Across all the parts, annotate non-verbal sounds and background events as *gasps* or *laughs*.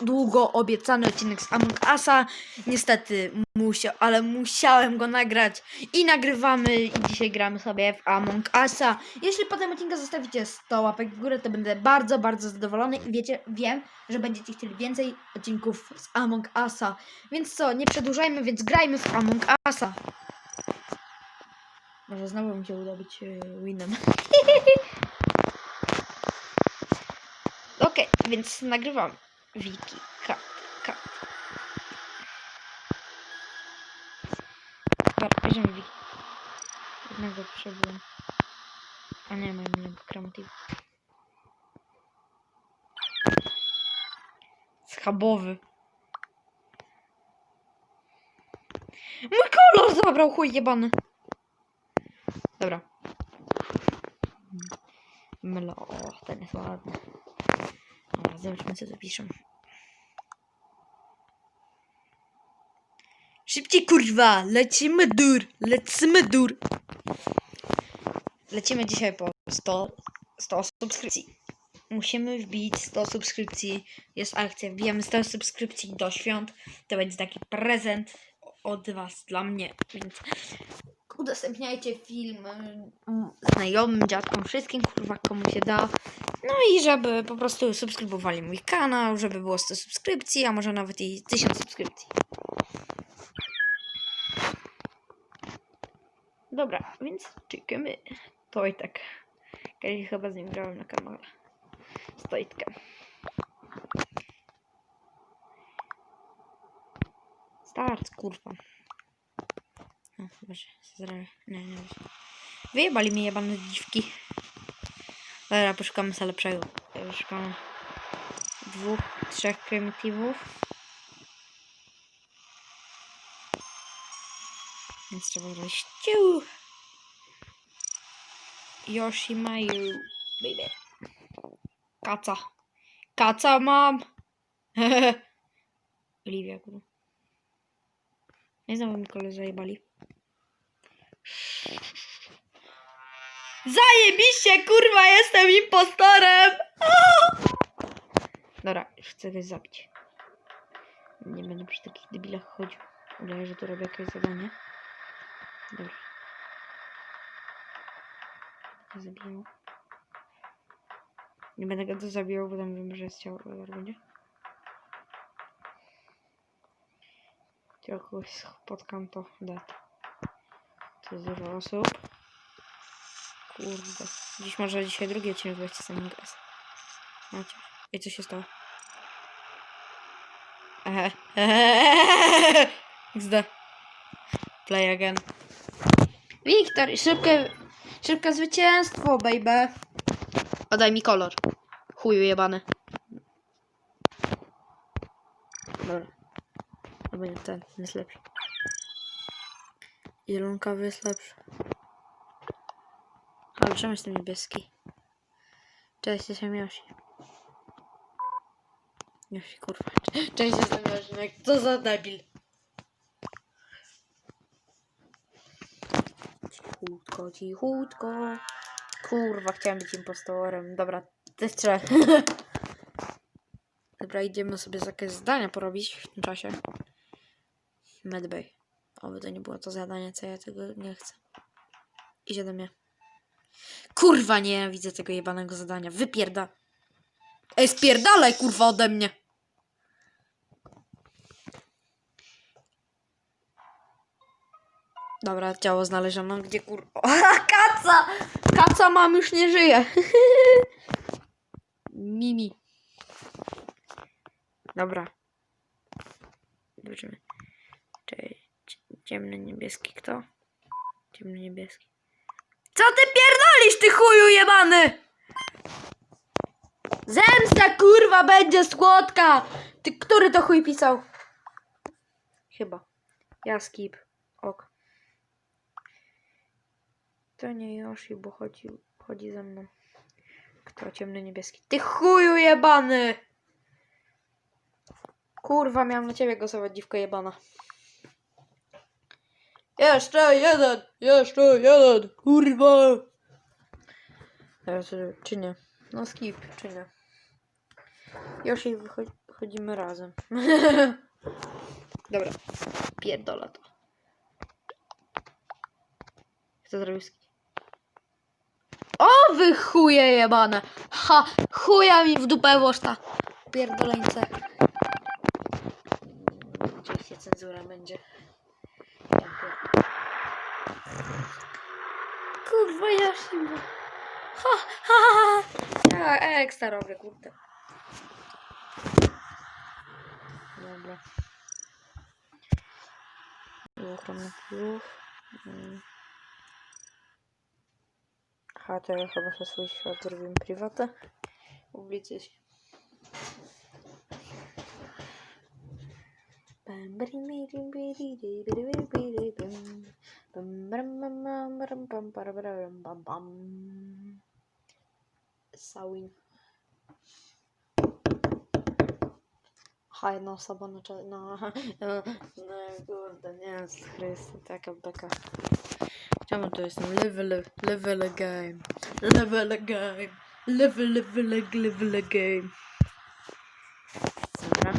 długo obiecany odcinek z Among Usa. Niestety musiał, ale musiałem go nagrać i nagrywamy i dzisiaj gramy sobie w Among Usa. Jeśli po tym odcinku zostawicie 100 łapek w górę, to będę bardzo, bardzo zadowolony i wiecie, wiem, że będziecie chcieli więcej odcinków z Among Usa. Więc co, nie przedłużajmy, więc grajmy w Among Usa. Może znowu mi się uda być yy, winem. *laughs* Okej, więc nagrywam. Wiki, kat, kat. Dobra, bierzemy wiki. Jednego przebyłem. A nie, mam innego kreatywu. Schabowy. Mój kolor zabrał, chuj jebany. Dobra. Mlo, ten jest ładny. Dobra, zobaczmy co tu. Szybciej kurwa, lecimy dur, lecimy dur. Lecimy dzisiaj po 100, 100 subskrypcji. Musimy wbić 100 subskrypcji. Jest akcja, wbijamy 100 subskrypcji do świąt. To będzie taki prezent od was dla mnie. Więc udostępniajcie film mm, znajomym, dziadkom, wszystkim, kurwa, komu się da. No i żeby po prostu subskrybowali mój kanał, żeby było 100 subskrypcji, a może nawet i 1000 subskrypcji. Dobra, więc czekamy. To i tak. Kiedyś chyba z nim grałem na kanale. Stoitkę. Start, kurwa. No, boże, zrobię. Nie, nie, nie. Wyjebali mi jebane dziwki. Dobra, poszukamy sobie lepszego. Szukamy dwóch, trzech prymitywów. Więc trzeba zrobić ciu. Yoshimayu, baby. Kaca. Kaca mam. *laughs* Oliwia, kurwa. Nie znowu mi kole zajebali. Zajebiście, kurwa, jestem impostorem! *laughs* Dobra, chcę go zabić. Nie będę przy takich debilach chodził. Udaję, że tu robię jakieś zadanie. Dobra. Zabiję. Nie będę go tu zabijał, bo tam wiem, że jest ciało. Będzie. Kogoś spotkam, to dat. To jest dużo osób. Kurde. Dziś może dzisiaj drugi odcinek weźcie sam gaz. Macie. I co się stało? XD. Play again. Wiktor, szybkie, szybkie zwycięstwo, baby. Oddaj mi kolor. Chuju jebany. Dobra. Albo nie, ten, jest lepszy. Zielonkawy jest lepszy. Ale czemu jestem niebieski? Cześć, jestem Yoshi. Yoshi, kurwa. *laughs* Cześć, jestem Yoshi. Co za debil. Cichutko, cichutko. Kurwa, chciałem być impostorem. Dobra, też trzeba. *laughs* Dobra, idziemy sobie jakieś zdania porobić w tym czasie. Medbay. Oby to nie było to zadanie, co ja tego nie chcę. Idzie do mnie. Kurwa, nie widzę tego jebanego zadania. Wypierda. Ej, spierdalaj, kurwa, ode mnie. Dobra, ciało znaleziono. Gdzie kur... *laughs* O, kaca! Kaca mam, już nie żyje. *laughs* Mimi. Dobra. Zobaczymy. Cześć. Ciemny niebieski kto? Ciemny niebieski. Co ty pierdolisz, ty chuju jebany? Zemsta kurwa będzie słodka! Ty, który to chuj pisał? Chyba. Ja skip. To nie Yoshi, bo chodzi, chodzi ze mną. Kto ciemny niebieski? Ty chuju jebany! Kurwa, miałam na ciebie głosować, dziwko jebana. Jeszcze jeden! Jeszcze jeden! Kurwa! Teraz, czy nie? No skip, czy nie? Yoshi wychodzi, Chodzimy razem. *laughs* Dobra. Pierdola to. Kto zrobił sk- O, wy chuje jebane! Ha! Chuja mi w dupę włożta! Pierdoleńce. Oczywiście cenzura będzie. Ja Kurwa, jaśnie. Ha, ha, ha, ha. Ja ekstra robię, kurde. Dobra. Ochronny pluch. Aha, to ja chyba sobie swój świat zrobimy prywatę. Ulicy się. Sawin. Aha, jedna osoba na czas. *laughs* No, no, no, kurde, nie, Chryste, taka beka. Czemu to jest level, level game? Level game. Level, level, level game. Dobra.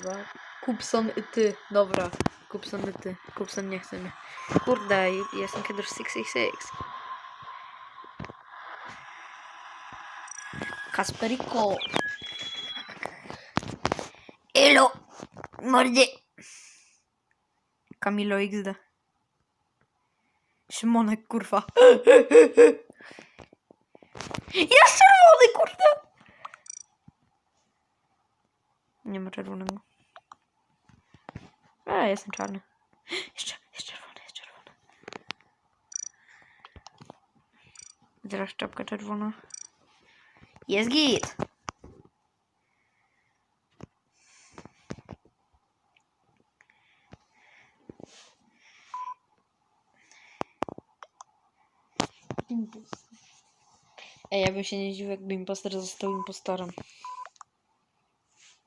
Dwa. Kupson i ty. Dobra. Kupson i ty. Kupson nie chce mnie. Kurde, jestem kiedyś 666. Kasperiko. Elo. Mordy. Kamilo XD. Szymonek, kurwa. Jest czerwony, kurde! Nie ma czerwonego. A, jestem czarny. Jeszcze, jest czerwony, jest czerwony. Teraz czapka czerwona. Jest git! Ej, ja bym się nie dziwił, jakby imposter został impostorem.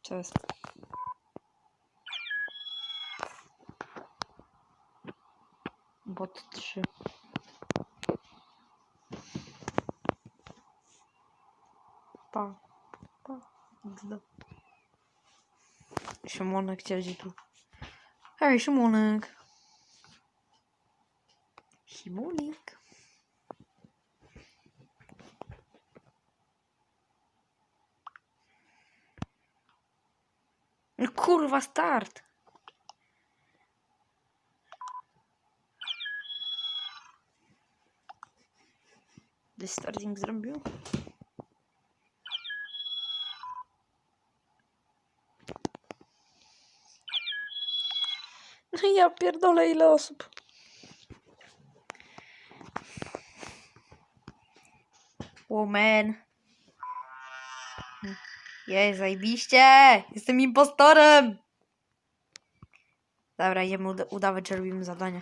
Co jest? Bot 3. Pa. Pa. Gzda. Szymonek siedzi tu. Hej, Szymonek. Szymonek. No kurwa, start. Starting zrobił? No ja pierdolę ile osób. Woman. Jej, zajebiście! Jestem impostorem! Dobra, idziemy uda- udawać, że robimy zadania.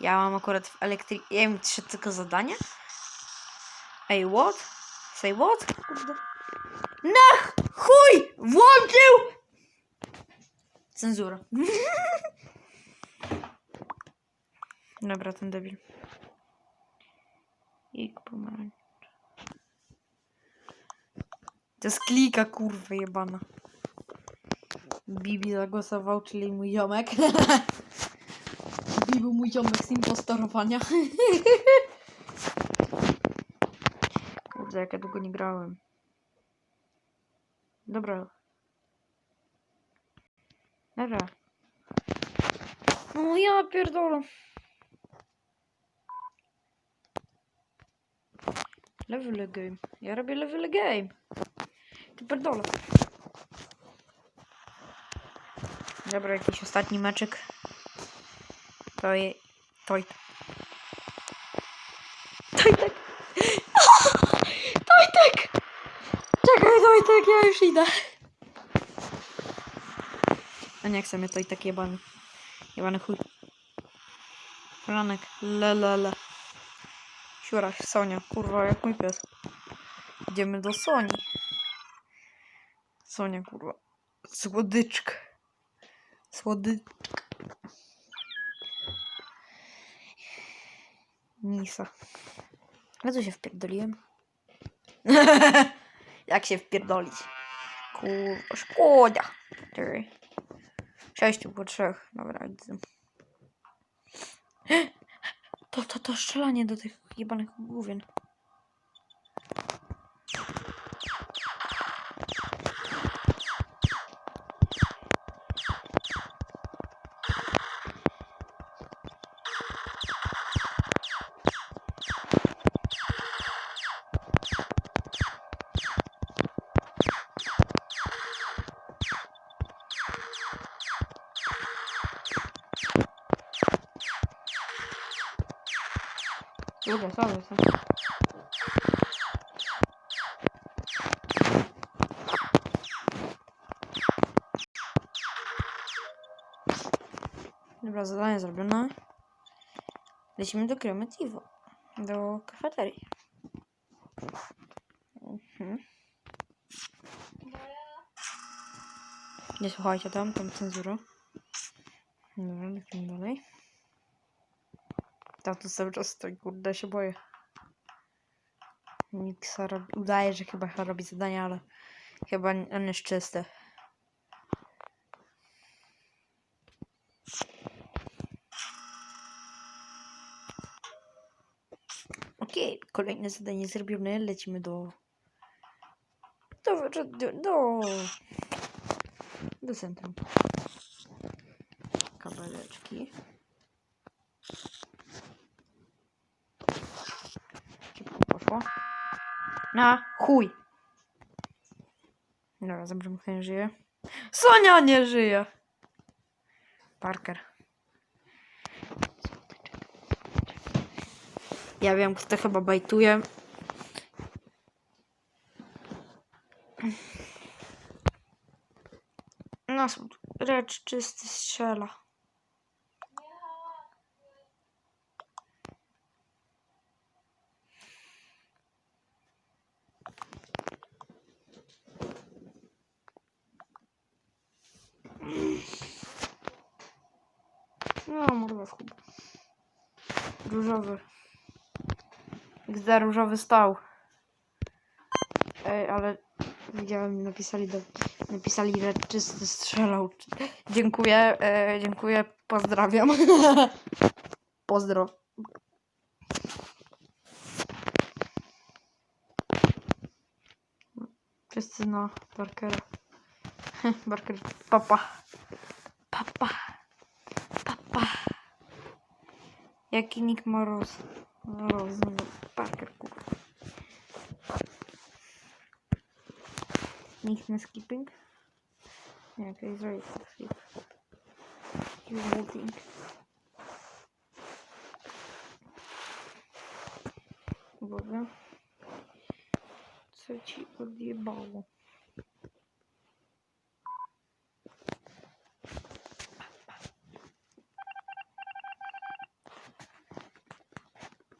Ja mam akurat w elektryk... Ja mam trzy tylko zadania? Ej, what? Say what? Kurde. Nach! Chuj! Włączył! Cenzura. *laughs* Dobra, ten debil. I pomarańcz. To jest klika, kurwa jebana. Bibi zagłosował, czyli mój ziomek. *laughs* Bibi mój ziomek z impostorowania. *laughs* Kurde, jak ja długo nie grałem. Dobra. Dobra. No ja pierdolę. Level game. Ja robię level game. Ty pierdolę. Dobra, jakiś ostatni meczek. To je... Toj. Tojtek! *laughs* Tojtek! Czekaj, Tojtek, ja już idę. A nie chcę mnie Tojtek jebany. Jebany chuj. Ranek. Le, le, le. Siura, Sonia. Kurwa, jak mój pies. Idziemy do Soni. Sonia, kurwa. Słodyczka. Słodyczka. Nisa. Ja co się wpierdoliłem? *laughs* Jak się wpierdolić? Kurwa, szkoda. Sześciu po trzech. Dobra, widzę. *gasps* To, to, to strzelanie do tych jebanych główien. Dobra, co jest? Dobra, zadanie zrobione. Lecimy do Cremativo. Do kafeterii. Mhm. Nie słuchajcie tam, tam cenzura. Dobra, lecimy dalej. Tam tu cały czas stoi, kurde, się boję. Miksa robi, udaje, że chyba robi zadania, ale chyba on jest czysty. Okej, kolejne zadanie zrobione, lecimy do... Do... do... do, do centrum. Kabeleczki. Na chuj! Dobra, zobaczymy, kto nie żyje. Sonia nie żyje! Parker. Ja wiem, kto chyba bajtuje. No, recz czysty strzela. No, morda w chuj. Różowy. Gdy różowy stał. Ej, ale widziałem, napisali do, napisali, że czysty strzelał. Dziękuję, e, dziękuję, pozdrawiam. *laughs* Pozdro. Wszyscy na Parkera. Parker, *laughs* papa. Papa. Jaki nick ma roz? Roz, no, Parker, kurwa. Nikt na skipping? Nie, to jest right skip. Keep moving. Uwaga.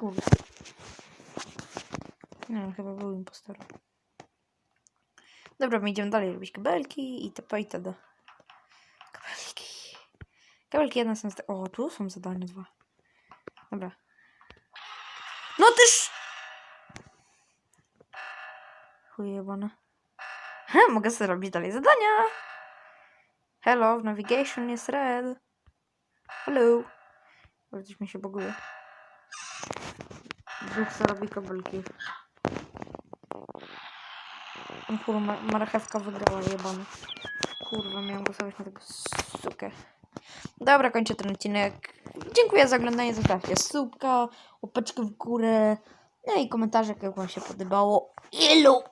Kurde. Nie wiem, chyba był impostorem. Dobra, my idziemy dalej robić kabelki i to i td. Kabelki. Kabelki jedna są... O, tu są zadania dwa. Dobra. No też... Chujebane. Ha, mogę sobie robić dalej zadania. Hello, navigation jest red. Hello. Coś mi się boguje. Sobie robi kabelki. O Kurwa, ma- marchewka wygrała, jebany. Kurwa, miałem głosować na tego sukę. Dobra, kończę ten odcinek. Dziękuję za oglądanie, zostawcie subka, łapeczkę w górę, no i komentarze, jak wam się podobało. Ilu!